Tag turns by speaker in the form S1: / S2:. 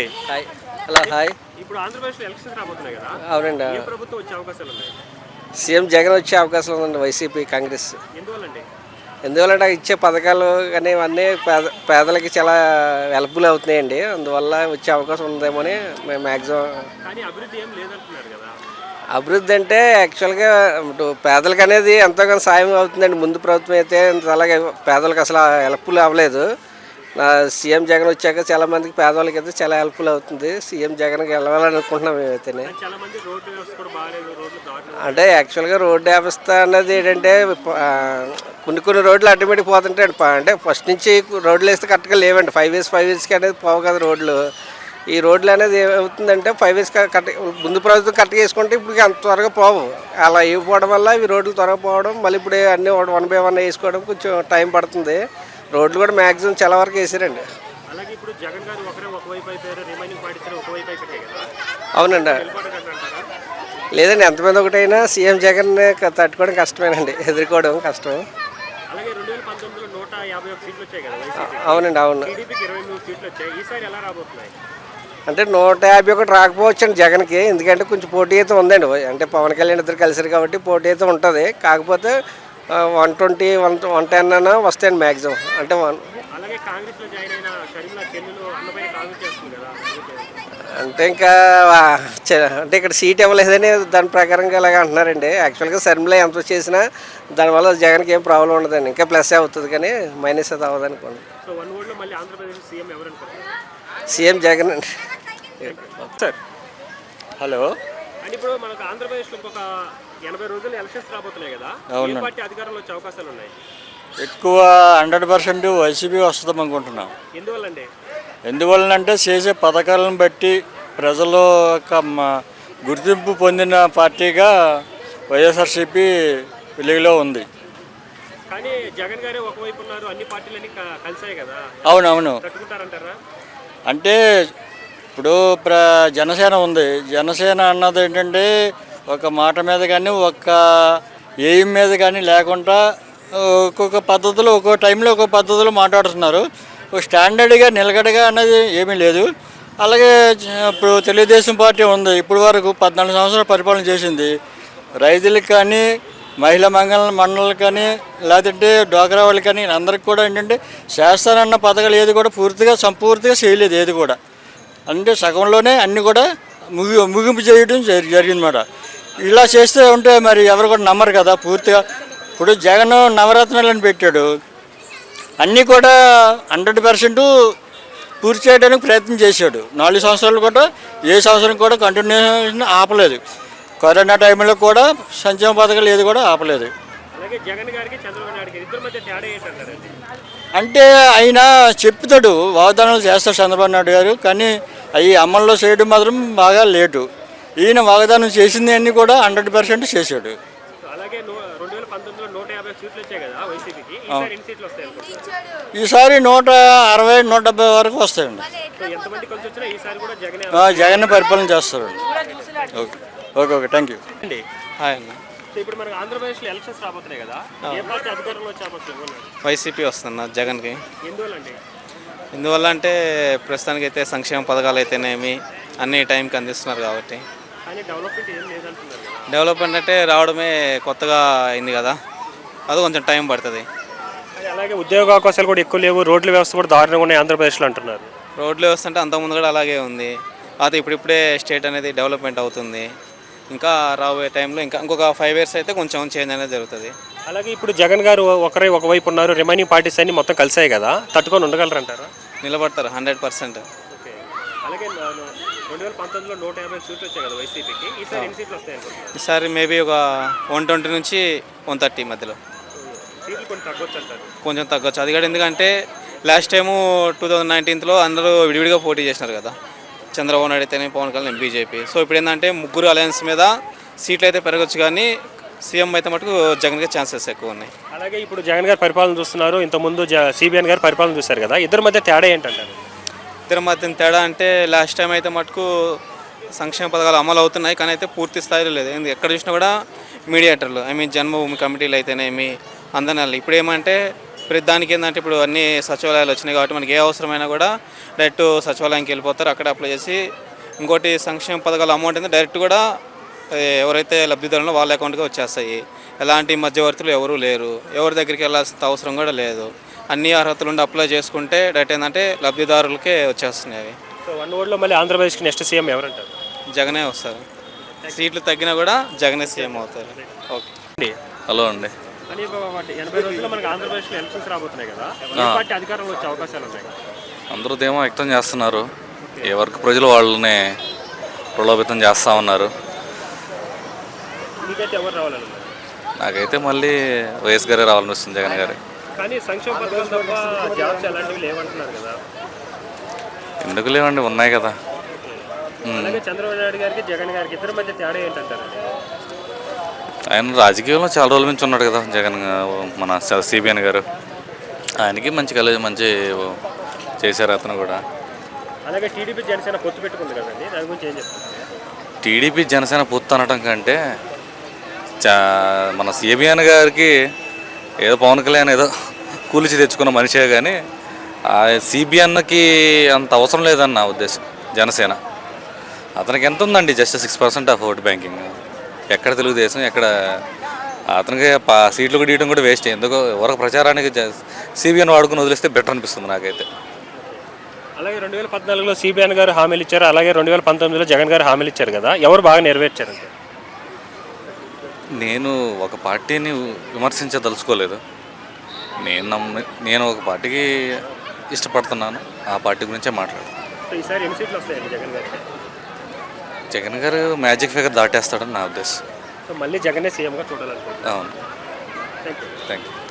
S1: Hi hello hi
S2: ఇప్పుడు ఆంధ్రప్రదేశ్లో elections రాబోతున్నాయి కదా.
S1: అవునండి.
S2: ఏ ప్రభుత్వం వచ్చే అవకాశాలు ఉన్నాయి?
S1: సీఎం జగన్ వచ్చే అవకాశం ఉందండి వైసీపీ కాంగ్రెస్.
S2: ఎందువల్లండి?
S1: ఎందువల్ల ఇచ్చే పథకాలు కానీ ఇవన్నీ పేద పేదలకి చాలా హెల్ప్ఫుల్ అవుతున్నాయండి. అందువల్ల వచ్చే అవకాశం ఉందేమో అని మేము మ్యాక్సిమం
S2: కానీ అభివృద్ధి ఏం లేదంటున్నారు కదా.
S1: అభివృద్ధి అంటే యాక్చువల్గా ఇటు పేదలకు అనేది ఎంతో కొంత సాయం అవుతుందండి. ముందు ప్రభుత్వం అయితే అలాగే పేదలకు అసలు హెల్ప్ఫుల్ అవ్వలేదు. సీఎం జగన్ వచ్చాక చాలా మందికి పేదవాళ్ళకి అయితే చాలా హెల్ప్ఫుల్ అవుతుంది. సీఎం జగన్కి వెళ్ళాలని అనుకుంటున్నాం మేమైతేనే అంటే యాక్చువల్గా రోడ్డు వ్యవస్థ అన్నది ఏంటంటే కొన్ని కొన్ని రోడ్లు ఆటోమేటిక్ పోతుంటాయి అంటే ఫస్ట్ నుంచి రోడ్లు వేస్తే కరెక్ట్గా లేవండి. ఫైవ్ ఇయర్స్ ఫైవ్ ఇయర్స్కి అనేది పోవు కదా రోడ్లు. ఈ రోడ్లు అనేది ఏమవుతుందంటే ఫైవ్ ఇయర్స్ కరెక్ట్ ముందు ప్రభుత్వం కరెక్ట్గా వేసుకుంటే ఇప్పుడు అంత త్వరగా పోవు. అలా ఇవ్వకపోవడం వల్ల ఇవి రోడ్లు త్వరగా పోవడం మళ్ళీ ఇప్పుడు అన్నీ వన్ బై వన్ వేసుకోవడం కొంచెం టైం పడుతుంది. రోడ్లు కూడా మ్యాక్సిమం చాలా వరకు వేసారండి.
S2: అలాగే ఇప్పుడు జగన్ గారు ఒకరే ఒకవైపు అయిపోయారు రిమైనింగ్ పార్టీస్ ఒకవైపు అయిపోయాయి కదా.
S1: అవునండి. లేదండి ఎంతమంది ఒకటైనా సీఎం జగన్ తట్టుకోవడం కష్టమేనండి ఎదుర్కోవడం కష్టం.
S2: అలాగే రెండు వేల పంతొమ్మిదిలో నూట యాభై ఒక సీట్లు వచ్చాయి కదా వైసీపీ
S1: అవునండి అవును.
S2: టీడీపీకి ఇరవై మూడు సీట్లు వచ్చాయి. ఈసారి ఎలా రాబోతున్నాయి?
S1: అంటే నూట యాభై ఒకటి రాకపోవచ్చు అండి జగన్కి ఎందుకంటే కొంచెం పోటీ అయితే ఉందండి. అంటే పవన్ కళ్యాణ్ ఇద్దరు కలిసారు కాబట్టి పోటీ అయితే ఉంటుంది. కాకపోతే one twenty one one ten అన్న వస్తాయండి మ్యాక్సిమం అంటే వన్
S2: అలాగే కాంగ్రెస్లో జాయిన్ అయిన షర్మిలా చెల్లెలు అన్నపైన కాంగ్రెస్ చేస్తుంది కదా
S1: అంటే ఇంకా అంటే ఇక్కడ సీట్ ఇవ్వలేదని దాని ప్రకారంగా ఇలాగ అంటున్నారండి. యాక్చువల్గా శర్మిల ఎంత చేసినా దానివల్ల జగన్కి ఏం ప్రాబ్లం ఉండదండి. ఇంకా ప్లస్ అవుతుంది కానీ మైనస్ అది అవ్వదు అనుకోండి
S2: సో వన్ వర్డ్లో మళ్ళీ ఆంధ్రప్రదేశ్ సీఎం ఎవరు అనుకుంటున్నారు
S1: సీఎం జగన్ అండి.
S2: సార్.
S3: హలో
S2: ఇప్పుడు మనకు ఆంధ్రప్రదేశ్లో ఇంకొక ఎనభై రోజులు ఎలక్షన్స్ రాబోతున్నాయి కదా. పార్టీ అధికారంలో వచ్చే అవకాశాలు ఉన్నాయి?
S3: ఎక్కువ హండ్రెడ్ పర్సెంట్ వైసీపీ వస్తుందాం అనుకుంటున్నాం.
S2: ఎందువల్లండి?
S3: ఎందువలనంటే చేసే పథకాలను బట్టి ప్రజల యొక్క గుర్తింపు పొందిన పార్టీగా వైఎస్ఆర్సీపీ వెలుగులో ఉంది.
S2: కానీ జగన్ గారే ఒకవైపు ఉన్నారు అన్ని పార్టీలన్నీ కలిసాయి కదా.
S3: అవునవును. అంటే ఇప్పుడు ప్ర జనసేన ఉంది. జనసేన అన్నది ఏంటంటే ఒక మాట మీద కానీ ఒక ఏం మీద కానీ లేకుండా ఒక్కొక్క పద్ధతిలో ఒక్కొక్క టైంలో ఒక్కొక్క పద్ధతిలో మాట్లాడుతున్నారు. ఒక స్టాండర్డ్గా నిలకడగా అనేది ఏమీ లేదు. అలాగే ఇప్పుడు తెలుగుదేశం పార్టీ ఉంది. ఇప్పుడు వరకు పద్నాలుగు సంవత్సరాలు పరిపాలన చేసింది. రైతులకు కానీ మహిళా మంగళ మండలికి కానీ లేదంటే డ్వాక్రా వాళ్ళకి కానీ అందరికి కూడా ఏంటంటే చేస్తానన్న పథకాలు ఏది కూడా పూర్తిగా సంపూర్తిగా చేయలేదు ఏది కూడా. అంటే సగంలోనే అన్నీ కూడా ముగి ముగింపు చేయడం జరిగిందన్నమాట. ఇలా చేస్తే ఉంటే మరి ఎవరు కూడా నమ్మరు కదా పూర్తిగా. ఇప్పుడు జగన్ నవరత్నాలను పెట్టాడు. అన్నీ కూడా హండ్రెడ్ పర్సెంట్ పూర్తి చేయడానికి ప్రయత్నం చేశాడు. నాలుగు సంవత్సరాలు కూడా ఏ సంవత్సరం కూడా కంటిన్యూషన్ ఆపలేదు. కరోనా టైంలో కూడా సంక్షేమ పథకాలు ఏది కూడా ఆపలేదు. అంటే ఆయన చెప్తాడు వాగ్దానాలు చేస్తాడు చంద్రబాబు నాయుడు గారు. కానీ అవి అమల్లో చేయడం మాత్రం బాగా లేటు. ఈయన వాగ్దానం చేసింది అన్ని కూడా హండ్రెడ్ పర్సెంట్ చేశాడు.
S2: ఈసారి ఎన్ని సీట్లు వస్తాయి అనుకుంటున్నారు?
S3: ఈసారి నూట అరవై నూట డెబ్బై వరకు వస్తాయండి.
S2: జగనే
S3: పరిపాలన చేస్తారు. Okay okay okay thank you
S2: అండి.
S4: హాయ్ అన్న.
S2: సో ఇప్పుడు మనకు ఆంధ్రప్రదేశ్లో ఎలక్షన్స్ రాబోతున్నాయి కదా ఏ పార్టీ అధికారంలో వచ్చే అవకాశం ఉన్నాయి
S4: వైసీపీ వస్తున్నా జగన్కి.
S2: ఎందువల్లండి
S4: ఎందువల్ల అంటే ప్రస్తుతానికి అయితే సంక్షేమ పథకాలు అయితేనేమి అన్ని టైంకి అందిస్తున్నారు కాబట్టి.
S2: డెవలప్మెంట్
S4: అంటే రావడమే కొత్తగా అయింది కదా. అది కొంచెం టైం పడుతుంది.
S2: అలాగే ఉద్యోగ అవకాశాలు కూడా ఎక్కువ లేవు రోడ్ల వ్యవస్థ కూడా దారుణంగా ఉన్నాయి ఆంధ్రప్రదేశ్లో అంటున్నారు.
S4: రోడ్లు వ్యవస్థ అంటే అంతకుముందు కూడా అలాగే ఉంది. అది ఇప్పుడిప్పుడే స్టేట్ అనేది డెవలప్మెంట్ అవుతుంది. ఇంకా రాబోయే టైంలో ఇంకా ఇంకొక ఫైవ్ ఇయర్స్ అయితే కొంచెం చేంజ్ అనేది జరుగుతుంది.
S2: అలాగే ఇప్పుడు జగన్ గారు ఒకరే ఒకవైపు ఉన్నారు రిమైనింగ్ పార్టీస్ అన్ని మొత్తం కలిసాయి కదా. తట్టుకొని ఉండగలరంటారా?
S4: నిలబడతారు హండ్రెడ్ పర్సెంట్
S2: అలాగే రెండు వేల పంతొమ్మిదిలో నూట యాభై సీట్లు వచ్చాయి కదా వైసీపీకి. ఈసారి ఎన్ని సీట్లు వస్తాయి అనుకుంటున్నారు?
S4: ఈసారి మేబీ ఒక వన్ ట్వంటీ నుంచి వన్ థర్టీ మధ్యలో.
S2: సీట్లు కొన్ని తగ్గొచ్చు అంటారు.
S4: కొంచెం తగ్గొచ్చు. అది కూడా ఎందుకంటే లాస్ట్ టైము టూ థౌజండ్ నైన్టీన్త్లో అందరూ విడివిడిగా పోటీ చేసినారు కదా. చంద్రబాబు నాయుడు అయితేనే పవన్ కళ్యాణ్ బీజేపీ. సో ఇప్పుడు ఏంటంటే ముగ్గురు అలయన్స్ మీద సీట్లు అయితే పెరగచ్చు కానీ సీఎం అయితే మటుకు జగన్కి ఛాన్సెస్ ఎక్కువ ఉన్నాయి.
S2: అలాగే ఇప్పుడు జగన్ గారు పరిపాలన చూస్తున్నారు. ఇంతకుముందు సిబిఎన్ గారు పరిపాలన చూస్తారు కదా. ఇద్దరి మధ్య తేడా ఏంటంటారు?
S4: ఇద్దరు మధ్య తేడా అంటే లాస్ట్ టైం అయితే మటుకు సంక్షేమ పథకాలు అమలు అవుతున్నాయి కానీ అయితే పూర్తి స్థాయిలో లేదు. ఎందుకు ఎక్కడ చూసినా కూడా మీడియేటర్లు ఐ మీన్ జన్మభూమి కమిటీలు అయితేనేమి అందనాలు. ఇప్పుడు ఏమంటే ప్రతి దానికి ఏంటంటే ఇప్పుడు అన్ని సచివాలయాలు వచ్చినాయి కాబట్టి మనకి ఏ అవసరమైనా కూడా డైరెక్ట్ సచివాలయానికి వెళ్ళిపోతారు. అక్కడ అప్లై చేసి ఇంకోటి సంక్షేమ పథకాల అమౌంట్ అయితే డైరెక్ట్ కూడా ఎవరైతే లబ్ధిదారులో వాళ్ళ అకౌంట్కి వచ్చేస్తాయి. ఎలాంటి మధ్యవర్తులు ఎవరూ లేరు. ఎవరి దగ్గరికి వెళ్ళాల్సిన అవసరం కూడా లేదు. అన్ని అర్హతలు ఉండి అప్లై చేసుకుంటే డైరెక్ట్ ఏంటంటే లబ్ధిదారులకే వచ్చేస్తున్నాయి అవి.
S2: సో వన్ వర్డ్లో మళ్ళీ ఆంధ్రప్రదేశ్కి నెక్స్ట్ సీఎం ఎవరంటారు?
S4: జగనే వస్తారు. సీట్లు తగ్గినా కూడా జగనే సీఎం అవుతారు. ఓకే
S2: అండి.
S5: హలో అండి.
S2: అని ఒక వాటి ఎనభై రోజుల్లో మనకి ఆంధ్రప్రదేశ్లో ఎలక్షన్స్ రాబోతున్నాయి కదా ఏ పార్టీ అధికారంలో వచ్చే అవకాశాలు ఉన్నాయి?
S5: అందరూ ధీమా వ్యక్తం చేస్తున్నారు. ఏ వరకు ప్రజలు వాళ్ళని ప్రలోభితం చేస్తూ ఉన్నారు.
S2: మీకైతే ఎవరు రావాలన్నారు
S5: నాకైతే మళ్ళీ వైఎస్ గారే రావాలనిపిస్తుంది జగన్ గారే.
S2: కానీ సంక్షేమ పథకాలు తప్ప జాబ్స్ అలాంటివి లేవంటున్నారు కదా.
S5: ఎందుకు లేవండి? ఉన్నాయి కదా.
S2: అలాగే చంద్రబాబు నాయుడు గారికి జగన్ గారికి ఇద్దరి మధ్య తేడా ఏంటంటారండి
S5: ఆయన రాజకీయంలో చాలా రోజుల నుంచి ఉన్నాడు కదా జగన్ మన సిబిఎన్ గారు. ఆయనకి మంచి కలే మంచి చేశారు అతను కూడా.
S2: అలాగే టీడీపీ జనసేన పొత్తు పెట్టుకుంది కదండి దాని గురించి ఏం చెప్తారు?
S5: టీడీపీ జనసేన పొత్తు అనడం కంటే చా మన సిబిఎన్ గారికి ఏదో పవన్ కళ్యాణ్ ఏదో కూలిచి తెచ్చుకున్న మనిషే కానీ ఆ సిబిఎన్కి అంత అవసరం లేదని నా ఉద్దేశం జనసేన. అతనికి ఎంత ఉందండి just six percent of vote banking ఎక్కడ తెలుగుదేశం ఎక్కడ అతనికి పా సీట్లు కూడా ఇవ్వడం కూడా వేస్ట్ ఎందుకో ఎవరికి ప్రచారానికి సిబిఎన్ వాడుకుని వదిలేస్తే బెటర్ అనిపిస్తుంది నాకైతే.
S2: అలాగే రెండు వేల పద్నాలుగులో సిబిఎన్ గారు హామీలు ఇచ్చారు అలాగే రెండు వేల పంతొమ్మిదిలో జగన్ గారు హామీలు ఇచ్చారు కదా ఎవరు బాగా నెరవేర్చారంటే
S5: నేను ఒక పార్టీని విమర్శించదలుచుకోలేదు. నేను నమ్మి నేను ఒక పార్టీకి ఇష్టపడుతున్నాను. ఆ పార్టీ గురించే మాట్లాడు
S2: సో ఈసారి ఎన్ని సీట్లు వస్తాయండి జగన్
S5: గారు మ్యాజిక్ ఫిగర్ దాటేస్తాడని నా ఉద్దేశం.
S2: సో మళ్ళీ జగనే సీఎంగా చూడాలనుకుంటున్నాను.
S5: అవును. Thank you